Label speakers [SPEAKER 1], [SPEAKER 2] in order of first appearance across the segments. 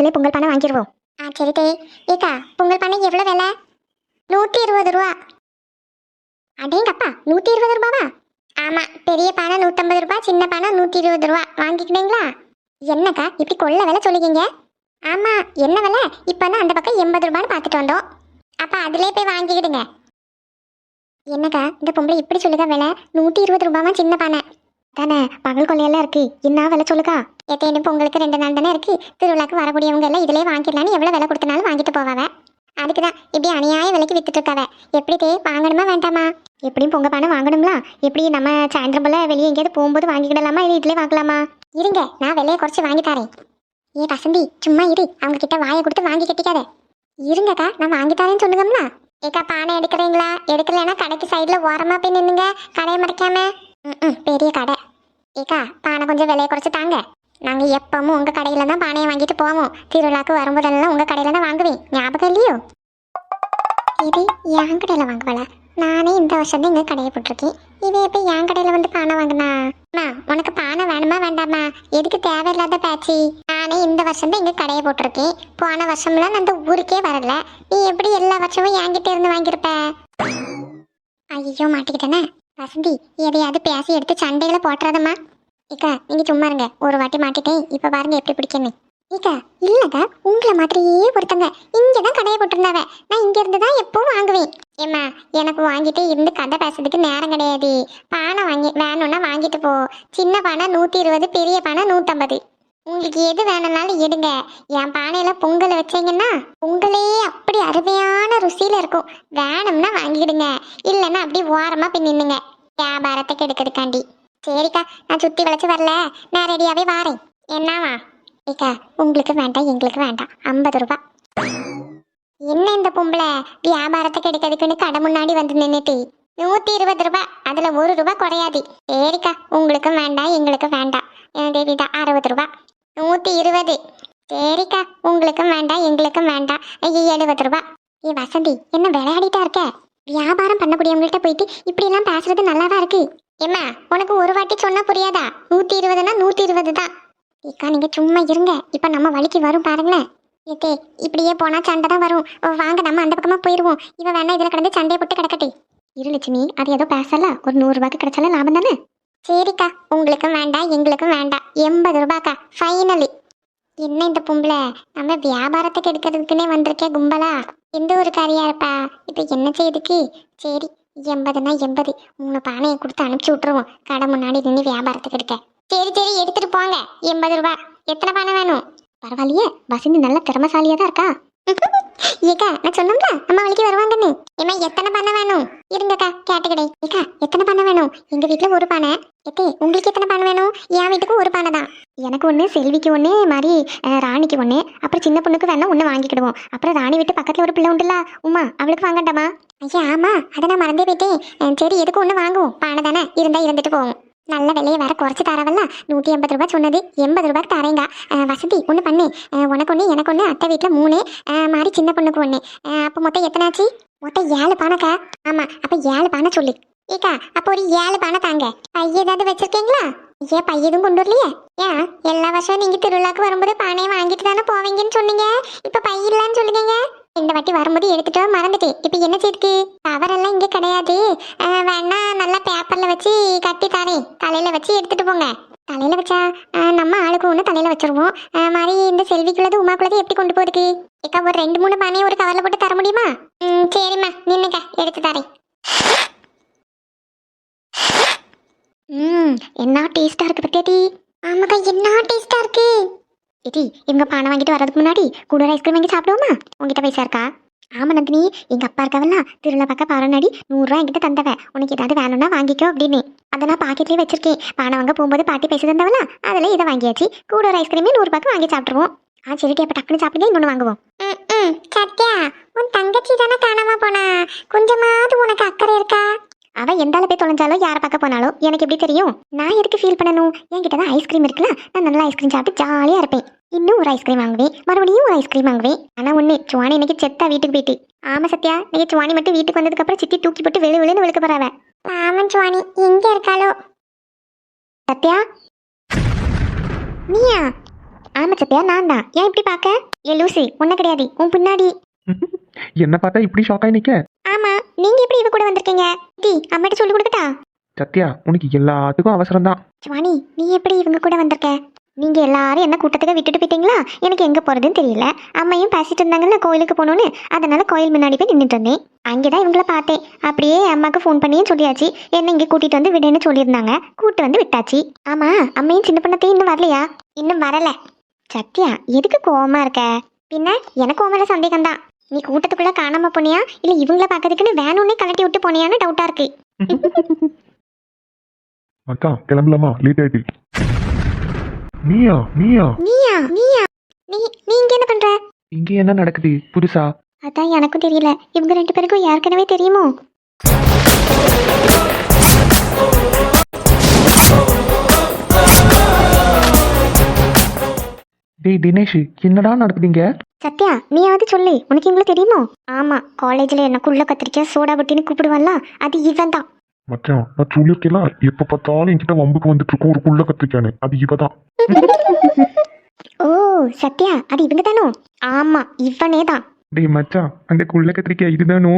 [SPEAKER 1] லட்சுமி பொங்கல் பானை வாங்கிடுவோம் ஆ சரி தே. ஏக்கா பொங்கல் பானை எவ்வளோ விலை? நூற்றி இருபது ரூபா. அடேங்கப்பா நூற்றி இருபது ரூபாவா? ஆமாம் பெரிய பானை நூற்றம்பது ரூபா சின்ன பானை நூற்றி இருபது ரூபா. வாங்கிக்கிட்டீங்களா என்னக்கா இப்படி கொள்ள விலை சொல்லிக்கிங்க ஆமாம் என்ன விலை? இப்போ தான் அந்த பக்கம் எண்பது ரூபான்னு பார்த்துட்டு வந்தோம். அப்போ அதிலே போய் வாங்கிக்கிடுங்க. என்னக்கா இந்த பொம்பளை இப்படி சொல்லுதா விலை? நூற்றி இருபது ரூபாவா சின்ன பானை? தானே பகல் கொள்ளையெல்லாம் இருக்கு. என்ன விலை சொல்லுக்கா எத்தேனும் பொங்கலுக்கு ரெண்டு நாள் தானே இருக்கு. திருவிழாக்கு வரக்கூடியவங்க எல்லாம் இதிலே வாங்கிடலான்னு எவ்வளோ விலை கொடுத்தனாலும் வாங்கிட்டு போவாவ. அதுக்கு தான் இப்படி அநியாய விலைக்கு வித்துட்டு இருக்காவ எப்படி தே வாங்கணுமா வேண்டாமா? எப்படியும் பொங்க பானை வாங்கணும்ல? எப்படி நம்ம சாயந்தரம் போல வெளியே எங்கேயாவது போகும்போது வாங்கிக்கிடலாமா? இல்லை இதிலே வாங்கலாமா? இருங்க நான் விலையை குறைச்சி வாங்கி தரேன். ஏ வசந்தி சும்மா இரு. அவங்க கிட்ட வாயை கொடுத்து வாங்கி கட்டிக்காத. இருங்கக்கா நான் வாங்கி தரேன்னு ஏக்கா பானை எடுக்கிறீங்களா? எடுக்கலைன்னா கடைக்கு சைடில் ஓரமாக போய் நின்னுங்க. கடையை மறைக்காம. ம் பெரிய கடை. ஏக்கா பானை கொஞ்சம் விலையை குறைச்சி தாங்க. நாங்கள் எப்பவும் உங்கள் கடையில் தான் பானையை வாங்கிட்டு போவோம். திருவிழாக்கு வரும்போதெல்லாம் உங்கள் கடையில் தான் வாங்குவேன். ஞாபகம் இல்லையோ? இது என் கடையில் வாங்குவல. நானே இந்த வருஷம் தான் எங்கள் கடையை போட்டிருக்கேன். இதே இப்போ என் கடையில் வந்து பானை வாங்கினா? அம்மா உனக்கு பானை வேணுமா வேண்டாமா? எதுக்கு தேவையில்லாத பேச்சு? நானே இந்த வருஷம் தான் எங்கள் கடையை போட்டிருக்கேன். போன வருஷம்லாம் நான் இந்த ஊருக்கே வரல. நீ எப்படி எல்லா வருஷமும் என்கிட்ட இருந்து வாங்கியிருப்ப? ஐயோ மாட்டிக்கிட்டேனே. வசந்தி எதையாவது பேசி எடுத்து சண்டையில போட்டுறதம்மா. இக்கா நீங்க சும்மா இருங்க. ஒரு வாட்டி மாட்டிட்டேன். இப்ப பாருங்க எப்படி பிடிக்கணும் இக்கா இல்லக்கா உங்களை மாதிரியே ஒருத்தங்க. இங்கதான் கடையை போட்டிருந்தாவ. நான் இங்க இருந்து தான் எப்பவும் வாங்குவேன். ஏம்மா எனக்கு வாங்கிட்டு இருந்து கதை பேசுறதுக்கு நேரம் கிடையாது. பானை வாங்கி வேணும்னா வாங்கிட்டு போ. சின்ன பானை நூத்தி இருபது பெரிய பானை நூத்தம்பது. உங்களுக்கு எது வேணும்னாலும் எடுங்க. என் பானையில பொங்கல் வச்சீங்கன்னா பொங்கலே அப்படி அருமையான ருசியில இருக்கும். வேணும்னா வாங்கிடுங்க. இல்லைன்னா அப்படி ஓரமா போய் நின்னுங்க. வியாபாரத்துக்கு சரிக்கா நான் சுத்தி வளைச்சு வரல. நான் ரெடியாவே வாரேன். என்னவா ஏக்கா உங்களுக்கு வேண்டாம் எங்களுக்கு வேண்டாம். ஐம்பது ரூபாய் என்ன இந்த பொம்பளை? வியாபாரத்தை எடுக்கிறதுக்குன்னு கடை முன்னாடி வந்து நின்றுட்டு நூத்தி இருபது ரூபாய் அதுல ஒரு ரூபாய் குறையாது. சரிக்கா உங்களுக்கும் வேண்டாம் எங்களுக்கும் வேண்டாம். என் தேவிதா அறுபது ரூபாய் நூத்தி இருபது. சரிக்கா உங்களுக்கும் வேண்டாம் எங்களுக்கும் வேண்டாம். ஐயோ எழுபது ரூபாய் ஏ வசந்தி என்ன விளையாடிட்டா இருக்க? வியாபாரம் பண்ணக்கூடியவங்கள்ட்ட போயிட்டு இப்படியெல்லாம் பேசுறது தான் இருக்கு? ஏம்மா உனக்கு ஒரு வாட்டி சொன்னா புரியாதா? நூத்தி இருபதுன்னா நூத்தி இருபது தான். இக்கா நீங்க சும்மா இருங்க. இப்ப நம்ம வழிக்கு வரும் பாருங்களேன். ஏத்தே இப்படியே போனா சண்டை தான் வரும். வாங்க நம்ம அந்த பக்கமா போயிருவோம். இவ வேணா இதுல கிடந்து சண்டையை போட்டு கிடக்கட்டே. இரு லட்சுமி அது ஏதோ பேசல. ஒரு நூறு ரூபாய்க்கு கிடைச்சாலும் லாபம் தானே? சரிக்கா உங்களுக்கும் வேண்டாம் எங்களுக்கும் வேண்டாம். எண்பது ரூபாய்க்கா ஃபைனலி என்ன இந்த பொம்பளை? நம்ம வியாபாரத்துக்கு எடுக்கிறதுக்குன்னே வந்திருக்கே கும்பலா? எந்த ஒரு காரியா இருப்பா? இப்போ என்ன செய்யுதுக்கு சரி எண்பதுனா எண்பது. மூணு பானையை கொடுத்து அனுப்பிச்சி விட்டுருவோம். கடை முன்னாடி நின்று வியாபாரத்துக்கு எடுக்க. சரி சரி எடுத்துட்டு போங்க. எண்பது ரூபா. எத்தனை பானை வேணும்? பரவாயில்லையே. வசந்தி நல்ல திறமசாலியாக தான் இருக்கா. ஏக்கா நான் சொன்னோம்ல அம்மா வழிக்கு வருவாங்கன்னு. ஏமா எத்தனை பண்ண வேணும்? இருங்கக்கா கேட்டுக்கிடே. ஏக்கா எத்தனை பண்ண வேணும்? எங்க வீட்டுல ஒரு பானை. எத்தே உங்களுக்கு எத்தனை பானை வேணும்? என் வீட்டுக்கு ஒரு பானை தான். எனக்கு ஒன்று செல்விக்கு ஒன்று மாதிரி ராணிக்கு ஒன்று அப்புறம் சின்ன பொண்ணுக்கு வேணா ஒன்று வாங்கிக்கிடுவோம். அப்புறம் ராணி வீட்டு பக்கத்தில் ஒரு பிள்ளை உண்டுல உமா அவளுக்கு வாங்கட்டாமா ஐயா ஆமா அதை நான் மறந்தே போயிட்டேன். சரி எதுக்கு ஒன்று வாங்குவோம்? பானை தானே இருந்தா இருந்துட்டு போவோம். நல்ல விலையை வேற குறைச்சி தரவல்ல. நூற்றி எண்பது ரூபாய் சொன்னது. எண்பது ரூபாய்க்கு தரேங்க. வசதி ஒன்று பண்ணு. உனக்கு ஒன்று எனக்கு ஒன்று அத்தை வீட்டில் மூணு. மாதிரி சின்ன பொண்ணுக்கு ஒன்று அப்போ மொத்தம் எத்தனை ஆச்சு மொத்தம் ஏழு பானைக்கா. ஆமாம் அப்போ ஏழு பானை சொல்லு. ஏக்கா அப்போ ஒரு ஏழு பானை தாங்க. பைய ஏதாவது வச்சிருக்கீங்களா? ஏன் பைய எதுவும் கொண்டு வரலையே? ஏன்? எல்லா வருஷம் நீங்க திருவிழாக்கு வரும்போது பானையை வாங்கிட்டு தானே போவீங்கன்னு சொன்னீங்க. இப்ப பை இல்லைன்னு சொல்லுங்க இந்த வாட்டி வரும்போது எடுத்துட்டு மறந்துட்டு இப்ப என்ன செய்யுது கவரெல்லாம் இங்க கிடையாது. வேணா நல்லா பேப்பர்ல வச்சு கட்டி தரேன். தலையில வச்சு எடுத்துட்டு போங்க. தலையில வச்சா நம்ம ஆளுக்கு ஒன்று தலையில வச்சிருவோம். மாதிரி இந்த செல்விக்குள்ளது உமாக்குள்ளது எப்படி கொண்டு போறதுக்கு? ஏக்கா ஒரு ரெண்டு மூணு பானையை ஒரு கவர்ல போட்டு தர முடியுமா? ம் சரிம்மா. நின்னுக்க. எடுத்து தரேன். ம் என்ன டேஸ்டா இருக்கு பத்தியாட்டி ஆமாக்கா என்ன டேஸ்டா இருக்கு? ஏடி இவங்க பானை வாங்கிட்டு வரதுக்கு முன்னாடி கூட ஐஸ்கிரீம் வாங்கி சாப்பிடுவோமா? உங்ககிட்ட பைசா இருக்கா ஆமா நந்தினி எங்க அப்பா இருக்கவல்ல திருவிழா பார்க்க பாருனாடி நூறுரூவா என்கிட்ட தந்தவ. உனக்கு ஏதாவது வேணும்னா வாங்கிக்கோ அப்படின்னு. அதை நான் பாக்கெட்லேயே வச்சிருக்கேன். பானை வாங்க போகும்போது பாட்டி பைசா தந்தவல அதில் இதை வாங்கியாச்சு. கூட ஒரு ஐஸ்கிரீமே நூறு ரூபாய்க்கு வாங்கி சாப்பிட்ருவோம் ஆ சரிட்டி அப்போ டக்குனு சாப்பிடுங்க இன்னொன்று வாங்குவோம். ம் சத்யா உன் தங்கச்சி தானே காணாம போனா? கொஞ்சமாவது உனக்கு அக்கறை இருக்கா? அவ எந்த ஆளு போய் தொலைஞ்சாலும் யாரை பார்க்க போனாலும் எனக்கு எப்படி தெரியும்? நான் எதுக்கு ஃபீல் பண்ணணும்? என்கிட்ட தான் ஐஸ்கிரீம் இருக்குல்ல நான் நல்லா ஐஸ்கிரீம் சாப்பிட்டு ஜாலியாக இருப்பேன். இன்னும் ஒரு ஐஸ்கிரீம் வாங்குவேன். மறுபடியும் ஒரு ஐஸ்கிரீம் வாங்குவேன். ஆனால் ஒன்று சுவானி இன்னைக்கு செத்தா வீட்டுக்கு போயிட்டு. ஆமா சத்யா இன்னைக்கு சுவானி மட்டும் வீட்டுக்கு வந்ததுக்கு அப்புறம் சித்தி தூக்கி போட்டு வெளி வெளின்னு விழுக்க போறாவ. ஆமாம் சுவானி எங்க இருக்காளோ? சத்யா? நீயா? ஆமா சத்யா நான் தான். ஏன் இப்படி பார்க்க? ஏ லூசி உன்ன கிடையாது. உன் பின்னாடி.
[SPEAKER 2] என்ன பார்த்தா இப்படி ஷாக்காய் நிக்க?
[SPEAKER 1] ஆமா நீங்க எப்படி இவ கூட வந்திருக்கீங்க? டி அம்மாட்ட சொல்லி கொடுக்கட்டா?
[SPEAKER 2] சத்யா உனக்கு எல்லாத்துக்கும் அவசரம் தான்
[SPEAKER 1] சுவாணி நீ எப்படி இவங்க கூட வந்திருக்க? நீங்க எல்லாரும் என்ன கூட்டத்துக்கு விட்டுட்டு போயிட்டீங்களா? எனக்கு எங்க போறதுன்னு தெரியல. அம்மையும் பேசிட்டு இருந்தாங்கல்ல கோயிலுக்கு போகணும்னு. அதனால கோயில் முன்னாடி போய் நின்றுட்டு இருந்தேன். அங்கேதான் இவங்கள பார்த்தேன். அப்படியே அம்மாக்கு ஃபோன் பண்ணியும் சொல்லியாச்சு. என்ன இங்க கூட்டிட்டு வந்து விடுன்னு சொல்லியிருந்தாங்க. கூட்டு வந்து விட்டாச்சு. ஆமா அம்மையும் சின்ன பண்ணத்தையும் இன்னும் வரலையா? இன்னும் வரல. சத்யா எதுக்கு கோவமா இருக்க? பின்ன எனக்கு உன் மேல சந்தேகம் தான் நீ கூட்டத்துக்குள்ள காணாம போனியா? இல்ல இவங்கள பாக்கிறதுக்குன்னு வேணும்னே கலட்டி விட்டு போனியான்னு டவுட்டா இருக்கு.
[SPEAKER 3] மச்சான் கிளம்பலாமா? லேட் ஆயிட்டு. நீயா நீயா
[SPEAKER 1] நீயா நீயா நீ நீ இங்க என்ன பண்ற?
[SPEAKER 2] இங்கே என்ன நடக்குது? புதுசா?
[SPEAKER 1] அதான் எனக்கும் தெரியல. இவங்க ரெண்டு பேருக்கும் ஏற்கனவே தெரியுமோ?
[SPEAKER 2] டேய் தினேஷ் என்னடா நடக்குதுங்க?
[SPEAKER 1] சத்யா நீயாவது சொல்லு. உனக்கு இவங்களுக்கு தெரியுமோ? ஆமா காலேஜ்ல என்ன குள்ள கத்திரிக்காய் சோடா புட்டின்னு கூப்பிடுவான்ல அது இவன் தான்
[SPEAKER 3] மச்சான் நான் சொல்லியிருக்கேன் எப்ப பார்த்தாலும் என்கிட்ட வம்புக்கு வந்துட்டு இருக்கும் ஒரு புள்ள கத்திரிக்கானு அது இவதான்.
[SPEAKER 1] ஓ சத்யா அது இவங்க தானோ ஆமா இவனே தான்
[SPEAKER 2] டேய் மச்சான் அந்த குள்ள கத்திரிக்காய் இதுதானோ?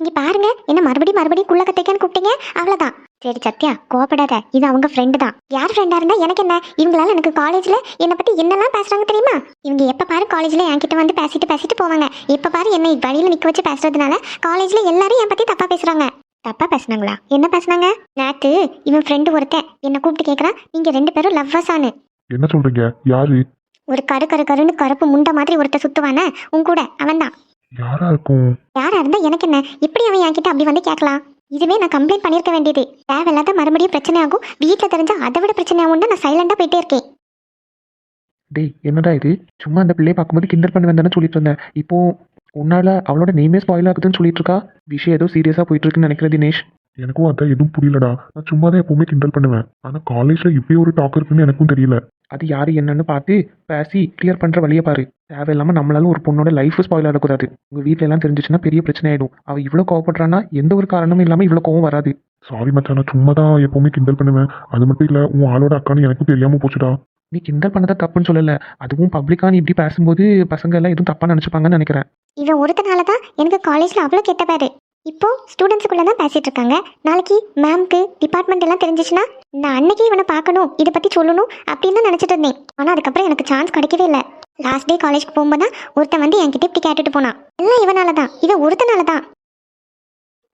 [SPEAKER 1] இங்க பாருங்க என்ன மறுபடியும் மறுபடியும் குள்ள கத்திரிக்கான்னு கூப்பிட்டீங்க? அவ்வளவுதான். சரி சத்யா கோபப்படாத இது அவங்க ஃப்ரெண்டு தான். யார் ஃப்ரெண்டா இருந்தா எனக்கு என்ன? இவங்களால எனக்கு காலேஜ்ல என்னை பத்தி என்னெல்லாம் பேசுறாங்க தெரியுமா? இவங்க எப்ப பாரு காலேஜ்ல என்கிட்ட வந்து பேசிட்டு பேசிட்டு போவாங்க. எப்ப பாரு என்னை வழியில நிக்க வச்சு பேசுறதுனால காலேஜ்ல எல்லாரும் என் பத்தி தப்பா பேசுறாங்க. தப்பா பேசுனாங்களா? என்ன பேசுனாங்க? நேத்து இவன் ஃப்ரெண்டு ஒருத்தன். என்ன கூப்பிட்டு கேக்குறான் நீங்க ரெண்டு பேரும் லவ்வர்ஸானு
[SPEAKER 3] என்ன சொல்றீங்க? யாரு?
[SPEAKER 1] ஒரு கரு கரு கருன்னு கருப்பு முண்டை மாதிரி ஒருத்தன் சுத்துவானே? உன் கூட அவன்தான்.
[SPEAKER 3] யாரா இருக்கும்?
[SPEAKER 1] யாரா இருந்தா எனக்கு என்ன? எப்படி அவன் என்கிட்ட அப்படி வந்து கேட்கலாம். இதுவே நான் கம்ப்ளைண்ட் பண்ணியிருக்க வேண்டியது. தேவையில்லாத மறுபடியும் பிரச்சனை ஆகும் வீட்டில் தெரிஞ்சா அதை விட பிரச்சனை ஆகும்னு நான் சைலண்டா போயிட்டே இருக்கேன்.
[SPEAKER 2] டேய் என்னடா இது? சும்மா அந்த பிள்ளையை பார்க்கும்போது கிண்டல் பண்ணி வந்தானே சொல்லிட்டு இருந்தேன். இப்போ உன்னால அவளோட நேமே ஸ்பாயில் ஆகுதுன்னு சொல்லிட்டு இருக்கா விஷயம் ஏதோ சீரியஸா போயிட்டு இருக்குன்னு நினைக்கிறேன் தினேஷ்.
[SPEAKER 3] எனக்கும் அதான் எதுவும் புரியலடா. நான் சும்மா தான் எப்பவுமே கிண்டல் பண்ணுவேன். ஆனா காலேஜ்ல இப்படி ஒரு டாக் இருக்குன்னு எனக்கும் தெரியல.
[SPEAKER 2] அது யாரு என்னன்னு பார்த்து பேசி கிளியர் பண்ற வழியை பாரு. தேவையில்லாம நம்மளால ஒரு பொண்ணோட லைஃப் ஸ்பாயில் ஆகக்கூடாது. உங்க வீட்ல எல்லாம் தெரிஞ்சிச்சுன்னா பெரிய பிரச்சனை ஆயிடும். அவ இவ்வளவு கோவப்படுறான்னா எந்த ஒரு காரணமும் இல்லாம இவ்வளவு கோவம் வராது.
[SPEAKER 3] சாரி மச்சான் நான் சும்மா தான் எப்பவுமே கிண்டல் பண்ணுவேன். அது மட்டும் இல்ல உன் ஆளோட அக்கான்னு எனக்கும் தெரியாம போச்சுடா.
[SPEAKER 2] நீ கிண்டல் பண்ணதா தப்புன்னு சொல்லல. அதுவும் பப்ளிக்கா நீ இப்படி பேசும்போது பசங்க எல்லாம் எதுவும் தப்பா நினைச்சுப்பாங்கன்னு நினைக்கிறேன்.
[SPEAKER 1] இவன் ஒருத்தனால தான் எனக்கு காலேஜ்ல அவ்வளோ கெட்ட பேரு இப்போ ஸ்டூடெண்ட்ஸுக்குள்ள தான் பேசிட்டு இருக்காங்க. நாளைக்கு மேம்க்கு டிபார்ட்மெண்ட் எல்லாம் தெரிஞ்சிச்சுன்னா நான் அன்னைக்கு இவனை பார்க்கணும் இதை பத்தி சொல்லணும் அப்படின்னு தான் நினைச்சிட்டு இருந்தேன். ஆனா அதுக்கப்புறம் எனக்கு சான்ஸ் கிடைக்கவே இல்லை. லாஸ்ட் டே காலேஜ்க்கு போகும்போது தான் ஒருத்தன் வந்து என்கிட்ட இப்படி கேட்டுட்டு போனான். எல்லாம் இவனால தான் இவன் ஒருத்தனால தான்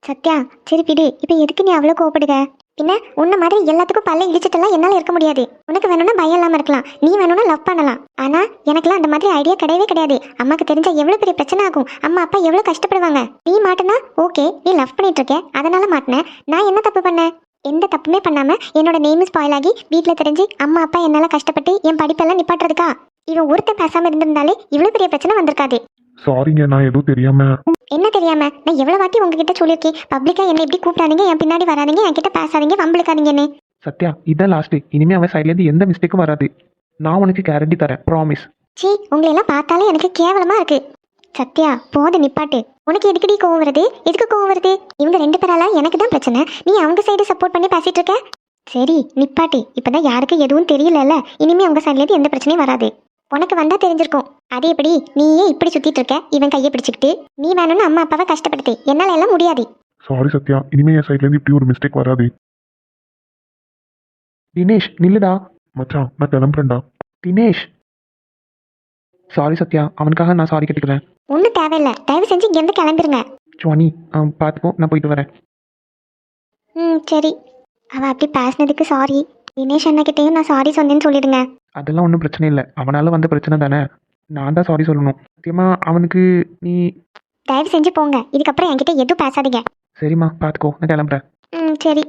[SPEAKER 1] சத்யா சரி பிடு இப்போ எதுக்கு நீ அவ்வளோ கோவப்படுக? பின்ன உன்ன மாதிரி எல்லாத்துக்கும் பல்ல இடிச்சிட்டெல்லாம் என்னால் இருக்க முடியாது. உனக்கு வேணும்னா பயம் இல்லாமல் இருக்கலாம். நீ வேணும்னா லவ் பண்ணலாம். ஆனால் எனக்குலாம் அந்த மாதிரி ஐடியா கிடையவே கிடையாது. அம்மாக்கு தெரிஞ்சா எவ்வளோ பெரிய பிரச்சனை ஆகும். அம்மா அப்பா எவ்வளோ கஷ்டப்படுவாங்க. நீ மாட்டினா ஓகே நீ லவ் பண்ணிட்டு இருக்க அதனால மாட்டினேன் நான் என்ன தப்பு பண்ணேன் எந்த தப்புமே பண்ணாமல் என்னோட நேம் ஸ்பாயில் ஆகி வீட்டில் தெரிஞ்சு அம்மா அப்பா என்னால் கஷ்டப்பட்டு என் படிப்பெல்லாம் நிப்பாட்டுறதுக்கா? இவன் ஒருத்தன் பேசாம இருந்திருந்தாலே இவ்வளோ பெரிய பிரச்சனை வந்திருக்காது.
[SPEAKER 3] சாரிங்க நான் ஏதோ தெரியாம.
[SPEAKER 1] என்ன தெரியாம? நான் எவ்வளவு வாட்டி உங்ககிட்ட சொல்லியிருக்கேன். பப்ளிக்கா என்ன இப்படி கூப்பிடாதீங்க என் பின்னாடி வராதீங்க என்கிட்ட பேசாதீங்க வம்பிழுக்காதீங்கன்னு.
[SPEAKER 2] சத்யா இதான் லாஸ்ட் இனிமே அவன் சைட்ல இருந்து எந்த மிஸ்டேக்கும் வராது. நான் உனக்கு கேரண்டி தரேன் ப்ராமிஸ்
[SPEAKER 1] சீ உங்களை எல்லாம் பார்த்தாலே எனக்கு கேவலமா இருக்கு. சத்யா போது நிப்பாட்டு. உனக்கு எதுக்குடி கோவம் வருது? எதுக்கு கோவம் வருது? இவங்க ரெண்டு பேரால எனக்கு தான் பிரச்சனை. நீ அவங்க சைடு சப்போர்ட் பண்ணி பேசிட்டு இருக்க? சரி நிப்பாட்டு. இப்பதான் யாருக்கும் எதுவும் தெரியலல்ல. இனிமே அவங்க சைட்ல இருந்து எந்த பிரச்சனையும் வராது. உனக்கு வந்தா தெரிஞ்சிருக்கும். அது எப்படி? நீயே இப்படி சுத்திட்டு இருக்க? இவன் கையை பிடிச்சிக்கிட்டு நீ வேணும்னு அம்மா அப்பாவை கஷ்டப்படுத்து. என்னால எல்லாம் முடியாது.
[SPEAKER 3] சாரி சத்யா. இனிமே என் சைட்ல இருந்து இப்படி ஒரு மிஸ்டேக் வராது.
[SPEAKER 2] தினேஷ் நில்லுடா.
[SPEAKER 3] மச்சான் நான் கிளம்புறேன்டா.
[SPEAKER 2] தினேஷ். சாரி சத்யா. அவனுக்காக நான் சாரி கேட்டுக்கிறேன்.
[SPEAKER 1] ஒன்றும் தேவையில்லை. தயவு செஞ்சு இங்கேருந்து கிளம்பிருங்க.
[SPEAKER 2] சுவானி பார்த்துக்கோ. நான் போயிட்டு வரேன்.
[SPEAKER 1] ம் சரி. அவ அப்படி பேசினதுக்கு சாரி தினேஷ் அண்ணகிட்டையும் நான் சாரி சொன்னேன்னு சொல்லிடுங்க.
[SPEAKER 2] அதெல்லாம் ஒன்றும் பிரச்சனை இல்லை. அவனால வந்த பிரச்சனை தானே? நான் தான் சாரி சொல்லணும். சத்தியமா அவனுக்கு நீ
[SPEAKER 1] தயவு செஞ்சு போங்க. இதுக்கப்புறம் என்கிட்ட எதுவும் பேசாதீங்க.
[SPEAKER 2] சரிம்மா பார்த்துக்கோ நான் கிளம்புறேன்.
[SPEAKER 1] ம் சரி.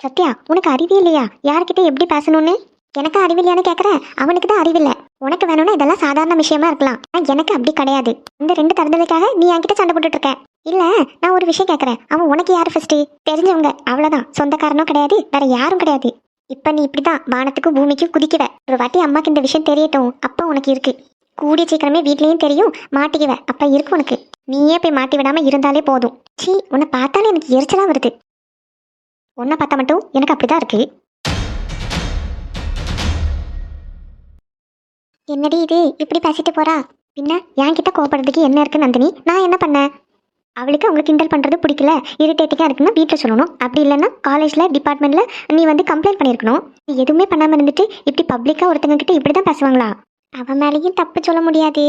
[SPEAKER 1] சத்யா உனக்கு அறிவு இல்லையா? யார்கிட்ட எப்படி பேசணும்னு? எனக்கு அறிவு இல்லையான்னு கேட்குறேன் அவனுக்கு தான் அறிவில்லை உனக்கு வேணும்னா இதெல்லாம் சாதாரண விஷயமா இருக்கலாம். ஆனா எனக்கு அப்படி கிடையாது. இந்த ரெண்டு தருதலுக்காக நீ என்கிட்ட சண்டை போட்டுட்டு இருக்க. இல்ல நான் ஒரு விஷயம் கேட்கறேன் அவன் உனக்கு யாரு ஃபர்ஸ்ட் தெரிஞ்சவங்க. அவ்வளவுதான். சொந்தக்காரனும் கிடையாது வேற யாரும் கிடையாது. இப்ப நீ இப்படிதான் வானத்துக்கும் பூமிக்கும் குதிக்குவ ஒரு வாட்டி அம்மாக்கு இந்த விஷயம் தெரியட்டும். அப்ப உனக்கு இருக்கு. கூடிய சீக்கிரமே வீட்லயும் தெரியும் மாட்டிக்குவ. அப்ப இருக்கு உனக்கு. நீயே போய் மாட்டி விடாம இருந்தாலே போதும். சீ உன்னை பார்த்தாலே எனக்கு எரிச்சலா வருது. உன்னை பார்த்தா மட்டும் எனக்கு அப்படிதான் இருக்கு. என்னடி இது? இப்படி பேசிட்டு போறா? பின்ன என்கிட்ட கோபப்படுறதுக்கு என்ன இருக்கு நந்தினி? நான் என்ன பண்ணேன்? அவளுக்கு அவங்க கிண்டல் பண்ணுறது பிடிக்கல இரிட்டேட்டிங்காக இருக்குன்னா வீட்டில் சொல்லணும். அப்படி இல்லைன்னா காலேஜில் டிபார்ட்மெண்ட்டில் நீ வந்து கம்ப்ளைண்ட் பண்ணியிருக்கணும். நீ எதுவுமே பண்ணாமல் இருந்துட்டு இப்படி பப்ளிக்காக ஒருத்தங்க கிட்ட இப்படி தான் பேசுவாங்களா? அவன் மேலேயும் தப்பு சொல்ல முடியாது.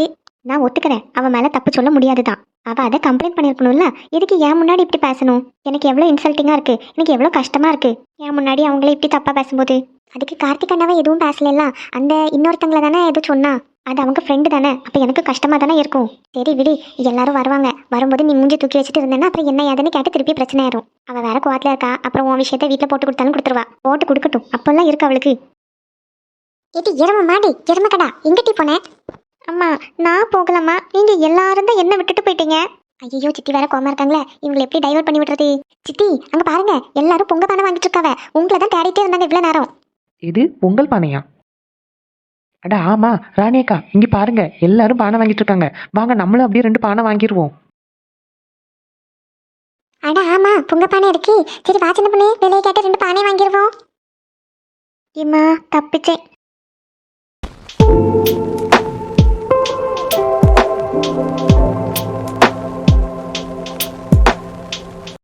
[SPEAKER 1] நான் ஒத்துக்கிறேன். அவன் மேலே தப்பு சொல்ல முடியாது தான் அவள் அதை கம்ப்ளைண்ட் பண்ணியிருக்கணும்ல. எதுக்கு என் முன்னாடி இப்படி பேசணும்? எனக்கு எவ்வளோ இன்சல்ட்டிங்காக இருக்குது எனக்கு எவ்வளோ கஷ்டமாக இருக்குது என் முன்னாடி அவங்கள இப்படி தப்பாக பேசும்போது. அதுக்கு கார்த்திக் அண்ணாவை எதுவும் பேசலாம் அந்த இன்னொருத்தங்கள தானே எதுவும் சொன்னா. அது அவங்க ஃப்ரெண்டு தானே. அப்போ எனக்கு கஷ்டமாக தானே இருக்கும். சரி விடு எல்லாரும் வருவாங்க. வரும்போது நீ மூஞ்சி தூக்கி வச்சுட்டு இருந்தேன்னா அப்புறம் என்ன ஏதுன்னு கேட்டு திருப்பி பிரச்சனை ஆயிரும். அவள் வேற கோவத்தில் இருக்கா அப்புறம் உன் விஷயத்த வீட்டில் போட்டு கொடுத்தாலும் கொடுத்துருவா. போட்டு கொடுக்கட்டும். அப்போல்லாம் இருக்கு அவளுக்கு. இது எரும மாடி எரும கடா எங்கிட்டி போனேன் அம்மா நான் போகலாமா? நீங்க எல்லாரும் தான் என்ன விட்டுட்டு போயிட்டீங்க. ஐயோ சித்தி வேற கோமா இருக்காங்களே. இவங்களை எப்படி டைவர்ட் பண்ணி விடுறது? சித்தி அங்க பாருங்க. எல்லாரும் பொங்க பானை வாங்கிட்டு இருக்காவ. உங்களை தான் தேடிட்டே இருந்தாங்க இவ்வளவு நேரம்.
[SPEAKER 2] இது பொங்கல் பானையா? அட ஆமா ராணியக்கா இங்க பாருங்க எல்லாரும் பானை வாங்கிட்டு இருக்காங்க. வாங்க நம்மளும் அப்படியே ரெண்டு பானை வாங்கிடுவோம்
[SPEAKER 1] அட ஆமா புங்க பானை இருக்கு. சரி வா சின்ன பொண்ணு விலையை கேட்டு ரெண்டு பானை வாங்கிடுவோம் இம்மா தப்பிச்சேன்.